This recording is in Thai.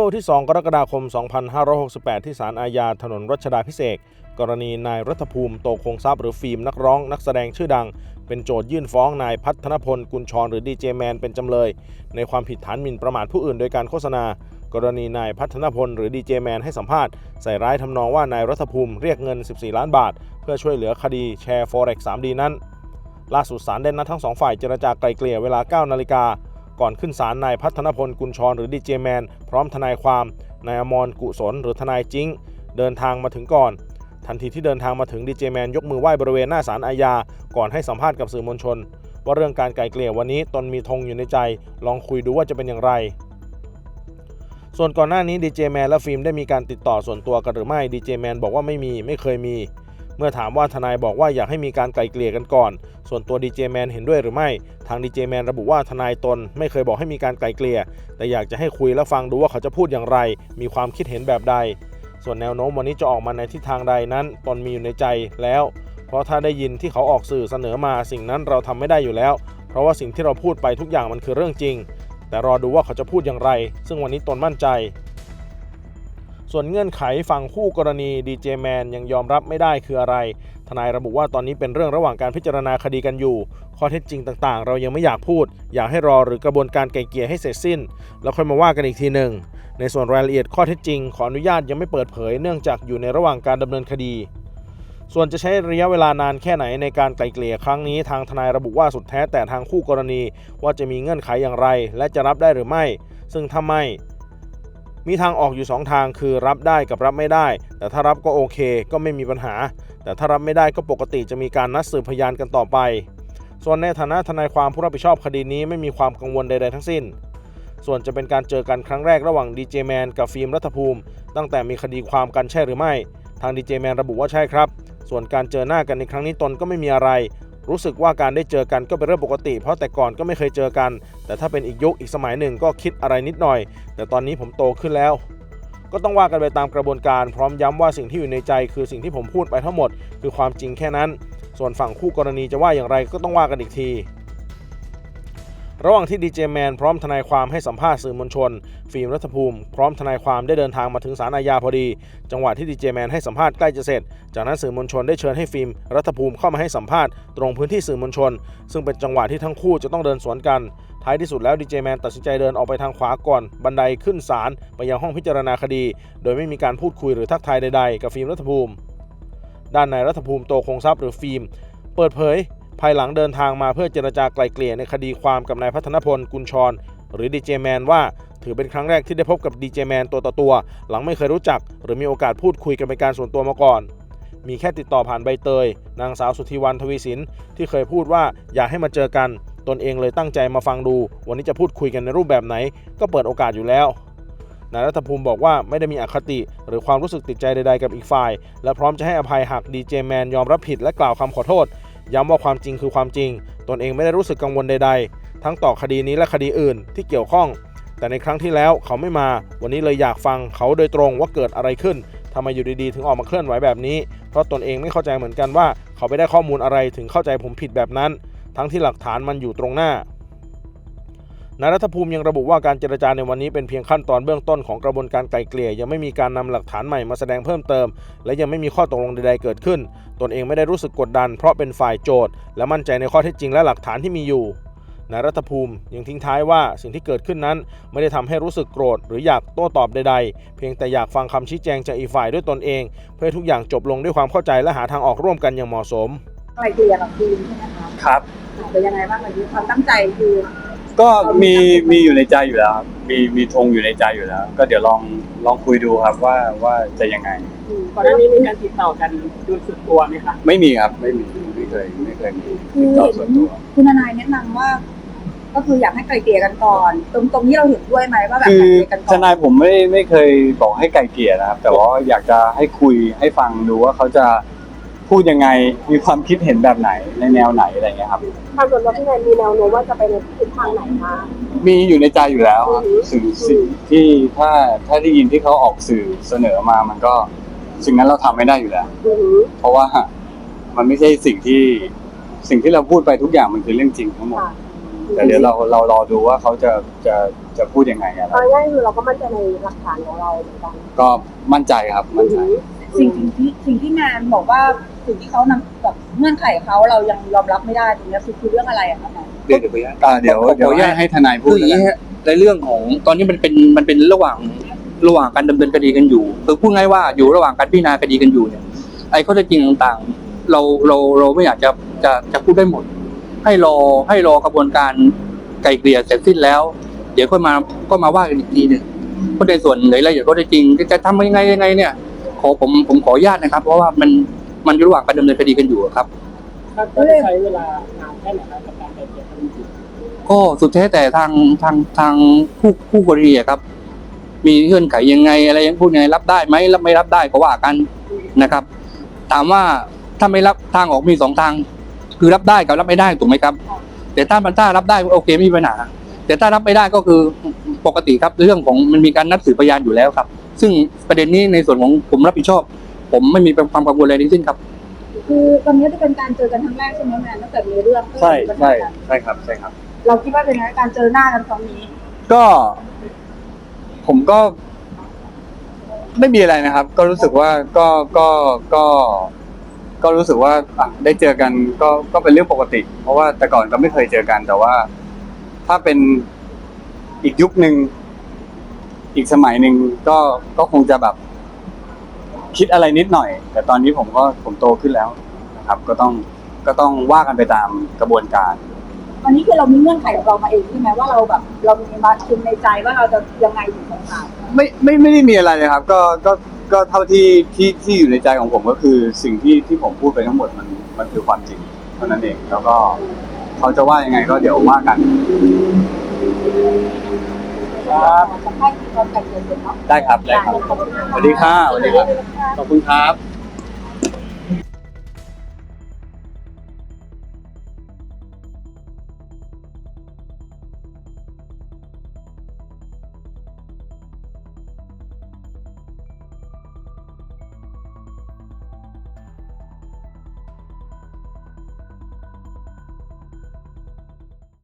มื่อวันที่ 2 กรกฎาคม 2568 ที่ศาลอาญาถนนรัชดาพิเศษกรณีนายรัฐภูมิโตคงทรัพย์หรือฟิล์มนักร้องนักแสดงชื่อดัง เป็นโจทยื่นฟ้องนายพัฒนพลกุลชรหรือดีเจแมนเป็นจำเลย ในความผิดฐานหมิ่นประมาทผู้อื่นโดยการโฆษณา กรณีนายพัฒนพลหรือดีเจแมนให้สัมภาษณ์ใส่ร้ายทำนองว่านายรัฐภูมิเรียกเงิน 14 ล้านบาท เพื่อช่วยเหลือคดีแชร์ Forex 3D นั้น ล่าสุดศาลได้นัดทั้งสองฝ่ายเจรจาไกลเกลี่ยเวลา 9 นาฬิกา ก่อนขึ้นศาลนายพัฒนพลกุลชรหรือดีเจแมนพร้อมทนายความนายอมรกุศลหรือทนายจิ้งเดินทางมาถึงก่อน ทันทีที่เดินทางมาถึงดีเจแมนยกมือไหว้บริเวณหน้าศาลอาญาก่อนให้สัมภาษณ์กับสื่อมวลชน ว่าเรื่องการไกลเกลี่ยวันนี้ตนมีธงอยู่ในใจ ลองคุยดูว่าจะเป็นอย่างไรส่วนก่อนหน้านี้ดีเจแมนและฟิล์มได้มีการติดต่อส่วนตัวกันหรือไม่ดีเจแมนบอกว่าไม่มีไม่เคยมี เมื่อถามว่าทนายบอกว่าอยากให้มีการไกลเกลี่ยกันก่อน ส่วนตัวดีเจแมนเห็นด้วยหรือไม่ ทางดีเจแมนระบุว่าทนายตนไม่เคยบอกให้มีการไกลเกลี่ย แต่อยากจะให้คุยและฟังดูว่าเขาจะพูดอย่างไร มีความคิดเห็นแบบใด ส่วนแนวโน้มวันนี้จะออกมาในทิศทางใดนั้น ตนมีอยู่ในใจแล้ว เพราะถ้าได้ยินที่เขาออกสื่อเสนอมาสิ่งนั้นเราทำไม่ได้อยู่แล้ว เพราะว่าสิ่งที่เราพูดไปทุกอย่างมันคือเรื่องจริง แต่รอดูว่าเขาจะพูดอย่างไร ซึ่งวันนี้ตนมั่นใจ ส่วนเงื่อนไขฝั่งคู่กรณีดีเจแมนยังยอมรับไม่ได้คืออะไร ทนายระบุว่าตอนนี้เป็นเรื่องระหว่างการพิจารณาคดีกันอยู่ ข้อเท็จจริงต่างๆ เรายังไม่อยากพูด อยากให้รอหรือกระบวนการไกลเกลี่ยให้เสร็จสิ้น แล้วค่อยมาว่ากันอีกทีหนึ่ง ในส่วนรายละเอียดข้อเท็จจริง ขออนุญาตยังไม่เปิดเผย เนื่องจากอยู่ในระหว่างการดำเนินคดีส่วนจะใช้ระยะเวลานานแค่ไหนในการไกลเกลี่ยครั้งนี้ทางทนายระบุว่าสุดแท้แต่ทางคู่กรณีว่าจะมีเงื่อนไขอย่างไร และจะรับได้หรือไม่ ซึ่งถ้าไม่ มีทางออกอยู่ 2 ทางคือรับได้กับรับไม่ได้ แต่ถ้ารับก็โอเคก็ไม่มีปัญหา แต่ถ้ารับไม่ได้ก็ปกติจะมีการนัดสืบพยานกันต่อไป ส่วนในฐานะทนายความผู้รับผิดชอบคดีนี้ไม่มีความกังวลใด ๆ ทั้งสิ้น ส่วนจะเป็นการเจอกันครั้งแรกระหว่างดีเจแมนกับฟิล์มรัฐภูมิ ตั้งแต่มีคดีความกันใช่หรือไม่ ทางดีเจแมนระบุว่าใช่ครับ ส่วนการเจอหน้ากันในครั้งนี้ตนก็ไม่มีอะไร รู้สึกว่าการได้เจอกันก็เป็นเรื่องปกติ เพราะแต่ก่อนก็ไม่เคยเจอกัน แต่ถ้าเป็นอีกยุคอีกสมัยหนึ่งก็คิดอะไรนิดหน่อย แต่ตอนนี้ผมโตขึ้นแล้ว ก็ต้องว่ากันไปตามกระบวนการพร้อมย้ำว่าสิ่งที่อยู่ในใจ คือสิ่งที่ผมพูดไปทั้งหมด คือความจริงแค่นั้น ส่วนฝั่งคู่กรณีจะว่าอย่างไรก็ต้องว่ากันอีกที ระหว่างที่ดีเจแมนพร้อมทนายความให้สัมภาษณ์สื่อมวลชน ฟิล์มรัฐภูมิ พร้อมทนายความได้เดินทางมาถึงศาลอาญาพอดี จังหวะที่ดีเจแมนให้สัมภาษณ์ใกล้จะเสร็จ จากนั้นสื่อมวลชนได้เชิญให้ฟิล์มรัฐภูมิเข้ามาให้สัมภาษณ์ตรงพื้นที่สื่อมวลชน ซึ่งเป็นจังหวะที่ทั้งคู่จะต้องเดินสวนกัน ท้ายที่สุดแล้วดีเจแมนตัดสินใจเดินออกไปทางขวาก่อนบันไดขึ้นศาลไปยังห้องพิจารณาคดี โดยไม่มีการพูดคุยหรือทักทายใด ๆ กับฟิล์มรัฐภูมิ ด้านนายรัฐภูมิโตคงทรัพย์หรือฟิล์มเปิดเผย ภายหลังเดินทางมาเพื่อเจรจาไกลเกลี่ยในคดีความกับนายพัฒนพลกุลชร หรือดีเจแมนว่าถือเป็นครั้งแรกที่ได้พบกับดีเจแมนตัวต่อตัว หลังไม่เคยรู้จัก หรือมีโอกาสพูดคุยกันเป็นการส่วนตัวมาก่อน มีแค่ติดต่อผ่านใบเตย นางสาวสุธีวันทวีสินที่เคยพูดว่าอยากให้มาเจอกัน ตนเองเลยตั้งใจมาฟังดู วันนี้จะพูดคุยกันในรูปแบบไหน ก็เปิดโอกาสอยู่แล้วนายรัฐภูมิบอกว่าไม่ได้มีอคติ หรือความรู้สึกติดใจใดๆกับอีกฝ่าย และพร้อมจะให้อภัยหากดีเจแมนยอมรับผิดและกล่าวคำขอโทษ ย้ำว่าความจริงคือความจริง ตนเองไม่ได้รู้สึกกังวลใด ๆ ทั้งต่อคดีนี้และคดีอื่นที่เกี่ยวข้อง แต่ในครั้งที่แล้วเขาไม่มา วันนี้เลยอยากฟังเขาโดยตรงว่าเกิดอะไรขึ้นทำไมอยู่ดีๆ ถึงออกมาเคลื่อนไหวแบบนี้ เพราะตนเองไม่เข้าใจเหมือนกันว่า เขาไปได้ข้อมูลอะไรถึงเข้าใจผมผิดแบบนั้น ทั้งที่หลักฐานมันอยู่ตรงหน้า นายรัฐภูมิยังระบุว่าการเจรจาในวันนี้เป็นเพียงขั้นตอนเบื้องต้นของกระบวนการไกลเกลี่ยยังไม่มีการนำหลักฐานใหม่มาแสดงเพิ่มเติม และยังไม่มีข้อตกลงใดๆเกิดขึ้น ตนเองไม่ได้รู้สึกกดดัน เพราะเป็นฝ่ายโจทย์ และมั่นใจในข้อเท็จจริงและหลักฐานที่มีอยู่นายรัฐภูมิยังทิ้งท้ายว่าสิ่งที่เกิดขึ้นนั้น ไม่ได้ทำให้รู้สึกโกรธ หรืออยากโต้ตอบใดๆ เพียงแต่อยากฟังคำชี้แจงจากอีกฝ่ายด้วยตนเอง เพื่อให้ทุกอย่างจบลงด้วยความเข้าใจและหาทางออกร่วมกันอย่างเหมาะสมไกลเกลี่ยกับทีมใช่ไหมคะครับเป็นยังไงบ้างวันนี้ความตั้งใจคือ ก็มีมีอยู่ในใจอยู่แล้วครับมีมีธงอยู่ในใจอยู่แล้ว ก็เดี๋ยวลองลองคุยดูครับว่าว่าจะยังไง อืมก่อนหน้านี้มีการติดต่อกันโดยส่วนตัวไหมคะไม่มีครับไม่มีไม่เคยไม่เคยมีคืติอดต่อเห็ส่วนนตัว คุณทนายแนะนำว่า ก็คืออยากให้ไกลเกลี่ยกันก่อน ตรงตรงนี้เราเห็นด้วยไหมว่าแบบคืไกลอเกลี่ยกันก่ทอนนายผมไม่ไม่เคยบอกให้ไกลเกลี่ยนะครับ แต่ว่าอยากจะให้คุยให้ฟังดูว่าเขาจะ พูดยังไงมีความคิดเห็นแบบไหนในแนวไหนอะไรเงี้ยครับ ทางส่วนตัวพี่แนนมีแนวโน้มว่าจะไปในทิศทางไหนคะ มีอยู่ในใจอยู่แล้วครับอือหือสิ่งสิ่งที่ถ้าถ้าได้ยินที่เขาออกสื่อเสนอมามันก็สิ่งนั้นเราทำไม่ได้อยู่แล้ว อือหือเพราะว่ามันไม่ใช่สิ่งที่สิ่งที่เราพูดไปทุกอย่างมันคือเรื่องจริงทั้งหมด ค่ะแต่เดี๋ยวเราเรารอดูว่าเขาจะจะจะพูดยังไงอะไรเอาง่ายๆคือเราก็มั่นใจในหลักฐานของเราเหมือนกันก็มั่นใจครับมั่นใจ สิ่งสิ่งที่สิ่งที่งานบอกว่าสิ่งที่เขานำแบบเงื่อนไขเขาเรายังยอมรับไม่ได้ตรงเนี้ยคือคือเรื่องอะไรอะคะแนนเดี๋ยวเดี๋ยวไปนะอ่าเดี๋ยวเดี๋ยวให้ให้ทนายพูคืดออย่างแล้นี้กันฮะในเรื่องของตอนนี้มันเป็นมันเป็นระหว่างระหว่างการดำเนินคดีกันอยู่คือพูดง่ายว่าอยู่ระหว่างการพิจารณาคดีกันอยู่เนี่ยไอ้ข้อเท็จจริงต่างๆ เราเราเราไม่อยากจะจะจะพูดได้หมด ให้รอให้รอกระบวนการไกลเกลี่ยเสร็จสิ้นแล้ว เดี๋ยวค่อยมาก็มาว่ากันอีกทีหนึ่งเพราะในส่วนไหนรายละเอียดข้อเท็จจริงจะทำยังไงยังไงเนี่ย ขอผมผมขออนุญาตนะครับ เพราะว่ามันมันอยู่ระหว่างการดำเนินคดีกันอยู่ครับคาดว่าจะใช้เวลานานแค่ไหนครับกับการไกลเกลี่ยคดีก็สุดแท้แต่ทางทางทางผู้ผู้กรณีอะครับ มีเงื่อนไขยังไงอะไรยังพูดยังไงรับได้ไหมรับไม่รับได้ก็ว่ากันนะครับ ถามว่าถ้าไม่รับทางออกมีสองทาง คือรับได้กับรับไม่ได้ถูกไหมครับ แต่ถ้ามันถ้ารับได้โอเคไม่มีปัญหาแต่ถ้ารับไม่ได้ก็คือปกติครับเรื่องของมันมีการนัดสืบพยานอยู่แล้วครับ ซึ่งประเด็นนี้ในส่วนของผมรับผิดชอบ ผมไม่มีความกังวลอะไรทั้งสิ้นครับ คือตอนนี้จะเป็นการเจอกันครั้งแรกใช่ไหมแมนตั้งแต่มีเรื่องก็ใช่มีปัญใช่หากันใช่ครับใช่ครับ เราคิดว่าเป็นไงการเจอหน้ากันครั้งนี้ก็ ผมก็ ไม่มีอะไรนะครับ ก็รู้สึกว่าก็ก็ก็ ก็รู้สึกว่าอะได้เจอกันก็ก็เป็นเรื่องปกติ เพราะว่าแต่ก่อนก็ไม่เคยเจอกัน แต่ว่า ถ้าเป็นอีกยุคหนึ่ง อีกสมัยหนึ่งก็ก็คงจะแบบ คิดอะไรนิดหน่อย แต่ตอนนี้ผมก็ผมโตขึ้นแล้วนะครับ ก็ต้องก็ต้องว่ากันไปตามกระบวนการวันนี้คือเรามีเงื่อนไขของเรามาเองใช่ไหมว่าเราแบบ เรามีมาคิดในใจว่าเราจะยังไงถึงสงครามไม่ไม่ไม่ได้มีอะไรเลยครับ ก็ก็ก็เท่าที่ที่ที่อยู่ในใจของผมก็คือสิ่งที่ที่ผมพูดไปทั้งหมดมันมันคือความจริงเท่านั้นเองแล้วก็เขาจะว่ายังไงก็เดี๋ยวว่ากัน ครับจะให้มีความไกลเกลี่ยเสร็จเนาะได้ครับได้ครับขอบคุณมากสวัสดีค่ะสวัสดีครับค่ะขอบคุณครับ